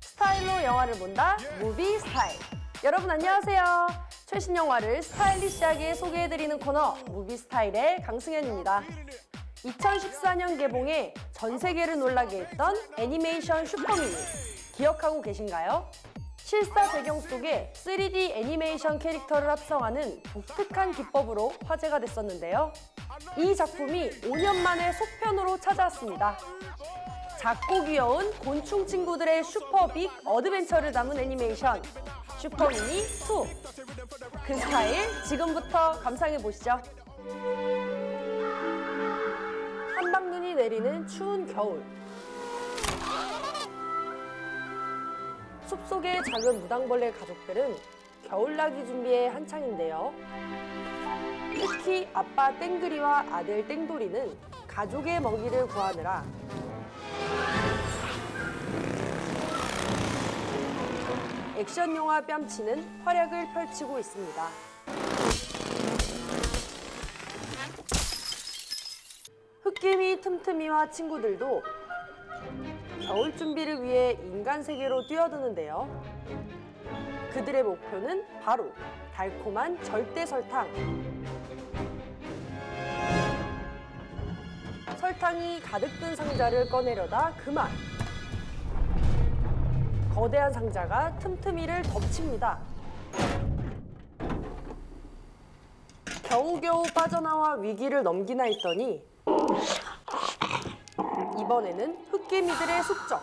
스타일로 영화를 본다? 무비 스타일. 여러분 안녕하세요. 최신 영화를 스타일리시하게 소개해드리는 코너 무비 스타일의 강승현입니다. 2014년 개봉해 전 세계를 놀라게 했던 애니메이션 슈퍼미니 기억하고 계신가요? 실사 배경 속에 3D 애니메이션 캐릭터를 합성하는 독특한 기법으로 화제가 됐었는데요. 이 작품이 5년 만에 속편으로 찾아왔습니다. 작고 귀여운 곤충 친구들의 슈퍼빅 어드벤처를 담은 애니메이션 슈퍼미니 2. 그 스타일 지금부터 감상해 보시죠. 한방눈이 내리는 추운 겨울. 숲속의 작은 무당벌레 가족들은 겨울나기 준비에 한창인데요. 특히 아빠 땡그리와 아들 땡돌이는 가족의 먹이를 구하느라 액션 영화 뺨치는 활약을 펼치고 있습니다. 흑개미 틈틈이와 친구들도 겨울 준비를 위해 인간 세계로 뛰어드는데요. 그들의 목표는 바로 달콤한 절대 설탕. 설탕이 가득 든 상자를 꺼내려다 그만. 거대한 상자가 틈틈이를 덮칩니다. 겨우겨우 빠져나와 위기를 넘기나 했더니 이번에는 흑개미들의 숙적,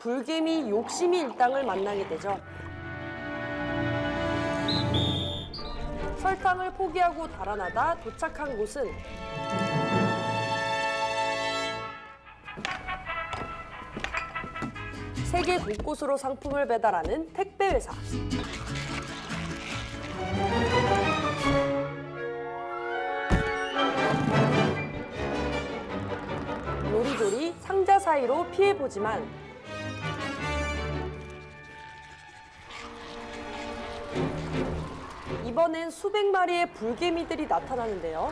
불개미 욕심이 일당을 만나게 되죠. 설탕을 포기하고 달아나다 도착한 곳은 세계 곳곳으로 상품을 배달하는 택배 회사. 요리조리 상자 사이로 피해보지만 이번엔 수백 마리의 불개미들이 나타나는데요.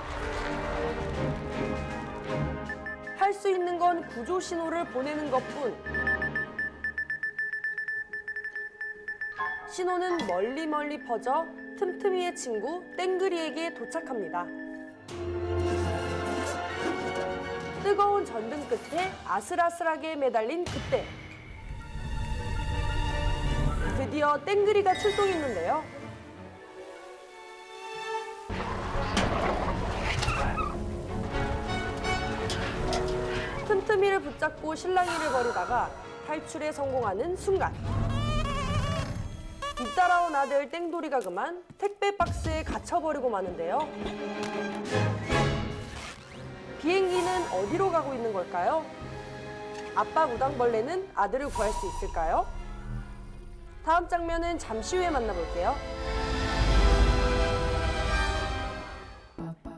할 수 있는 건 구조 신호를 보내는 것뿐. 신호는 멀리 멀리 퍼져 틈틈이의 친구 땡그리에게 도착합니다. 뜨거운 전등 끝에 아슬아슬하게 매달린 그때 드디어 땡그리가 출동했는데요. 틈틈이를 붙잡고 실랑이를 벌이다가 탈출에 성공하는 순간 뒤따라온 아들 땡돌이가 그만 택배 박스에 갇혀버리고 마는데요. 비행기는 어디로 가고 있는 걸까요? 아빠 무당벌레는 아들을 구할 수 있을까요? 다음 장면은 잠시 후에 만나볼게요.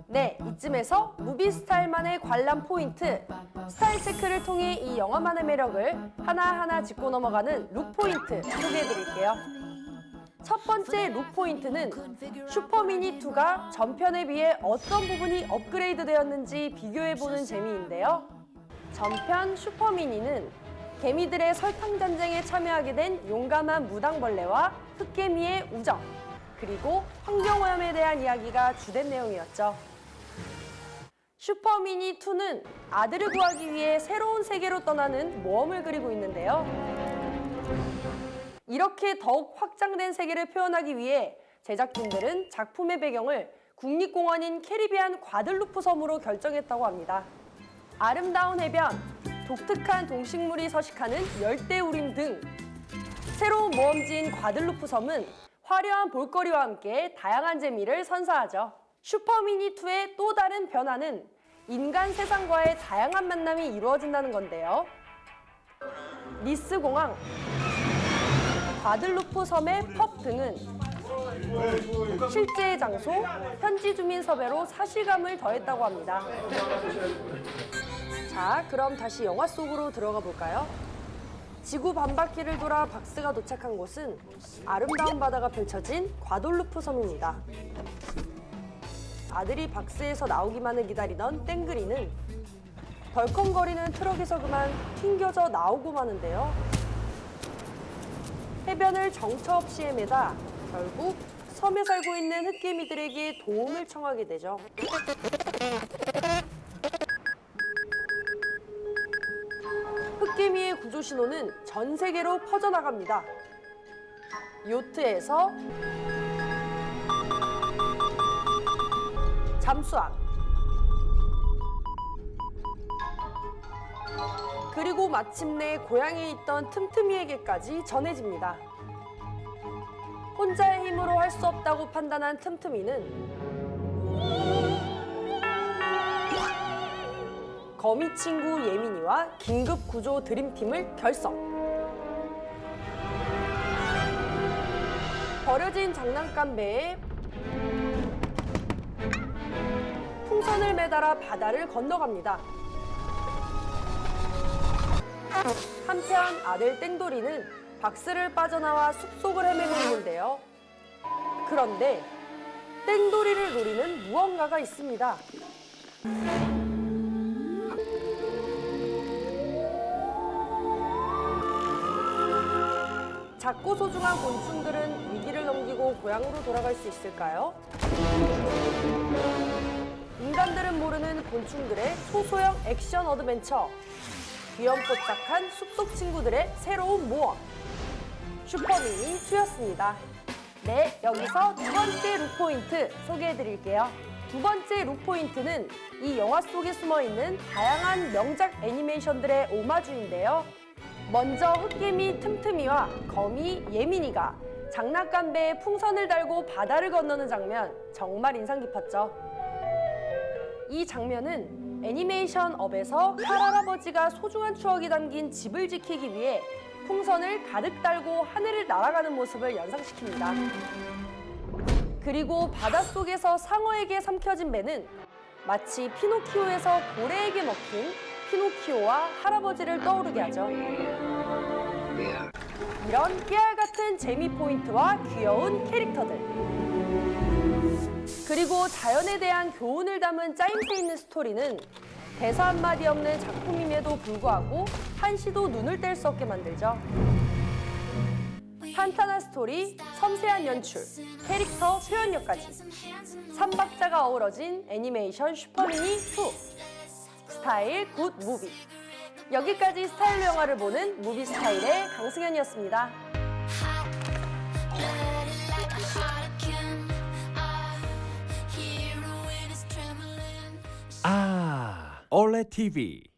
네, 이쯤에서 무비 스타일만의 관람 포인트, 스타일 체크를 통해 이 영화만의 매력을 하나하나 짚고 넘어가는 룩 포인트 소개해드릴게요. 첫 번째 룩 포인트는 슈퍼미니2가 전편에 비해 어떤 부분이 업그레이드 되었는지 비교해보는 재미인데요. 전편 슈퍼미니는 개미들의 설탕 전쟁에 참여하게 된 용감한 무당벌레와 흑개미의 우정, 그리고 환경오염에 대한 이야기가 주된 내용이었죠. 슈퍼미니2는 아들을 구하기 위해 새로운 세계로 떠나는 모험을 그리고 있는데요. 이렇게 더욱 확장된 세계를 표현하기 위해 제작진들은 작품의 배경을 국립공원인 캐리비안 과들루프 섬으로 결정했다고 합니다. 아름다운 해변, 독특한 동식물이 서식하는 열대우림 등 새로운 모험지인 과들루프 섬은 화려한 볼거리와 함께 다양한 재미를 선사하죠. 슈퍼미니2의 또 다른 변화는 인간 세상과의 다양한 만남이 이루어진다는 건데요. 니스 공항, 과들루프 섬의 펍 등은 실제의 장소, 현지 주민 섭외로 사실감을 더했다고 합니다. 자, 그럼 다시 영화 속으로 들어가 볼까요? 지구 반바퀴를 돌아 박스가 도착한 곳은 아름다운 바다가 펼쳐진 과돌루프 섬입니다. 아들이 박스에서 나오기만을 기다리던 땡그리는 덜컹거리는 트럭에서 그만 튕겨져 나오고 마는데요. 해변을 정처 없이 헤매다 결국 섬에 살고 있는 흑개미들에게 도움을 청하게 되죠. 흑개미의 구조 신호는 전 세계로 퍼져나갑니다. 요트에서 잠수함 그리고 마침내 고향에 있던 틈틈이에게까지 전해집니다. 혼자의 힘으로 할 수 없다고 판단한 틈틈이는 거미 친구 예민이와 긴급 구조 드림팀을 결성. 버려진 장난감 배에 풍선을 매달아 바다를 건너갑니다. 한편 아들 땡돌이는 박스를 빠져나와 숲속을 헤매고 있는데요. 그런데 땡돌이를 노리는 무언가가 있습니다. 작고 소중한 곤충들은 위기를 넘기고 고향으로 돌아갈 수 있을까요? 인간들은 모르는 곤충들의 초소형 액션 어드벤처. 귀염뽀짝한 숲속 친구들의 새로운 모험. 슈퍼미니 2였습니다. 네, 여기서 두 번째 룩포인트 소개해 드릴게요. 두 번째 룩포인트는 이 영화 속에 숨어 있는 다양한 명작 애니메이션들의 오마주인데요. 먼저 흑개미 틈틈이와 거미 예민이가 장난감 배에 풍선을 달고 바다를 건너는 장면 정말 인상 깊었죠. 이 장면은 애니메이션 업에서 할할아버지가 소중한 추억이 담긴 집을 지키기 위해 풍선을 가득 달고 하늘을 날아가는 모습을 연상시킵니다. 그리고 바닷속에서 상어에게 삼켜진 배는 마치 피노키오에서 고래에게 먹힌 피노키오와 할아버지를 떠오르게 하죠. 이런 깨알 같은 재미 포인트와 귀여운 캐릭터들. 그리고 자연에 대한 교훈을 담은 짜임새 있는 스토리는 대사 한마디 없는 작품임에도 불구하고 한시도 눈을 뗄 수 없게 만들죠. 탄탄한 스토리, 섬세한 연출, 캐릭터 표현력까지 삼박자가 어우러진 애니메이션 슈퍼미니 2 스타일 굿 무비 여기까지 스타일로 영화를 보는 무비 스타일의 강승현이었습니다. 올레 TV.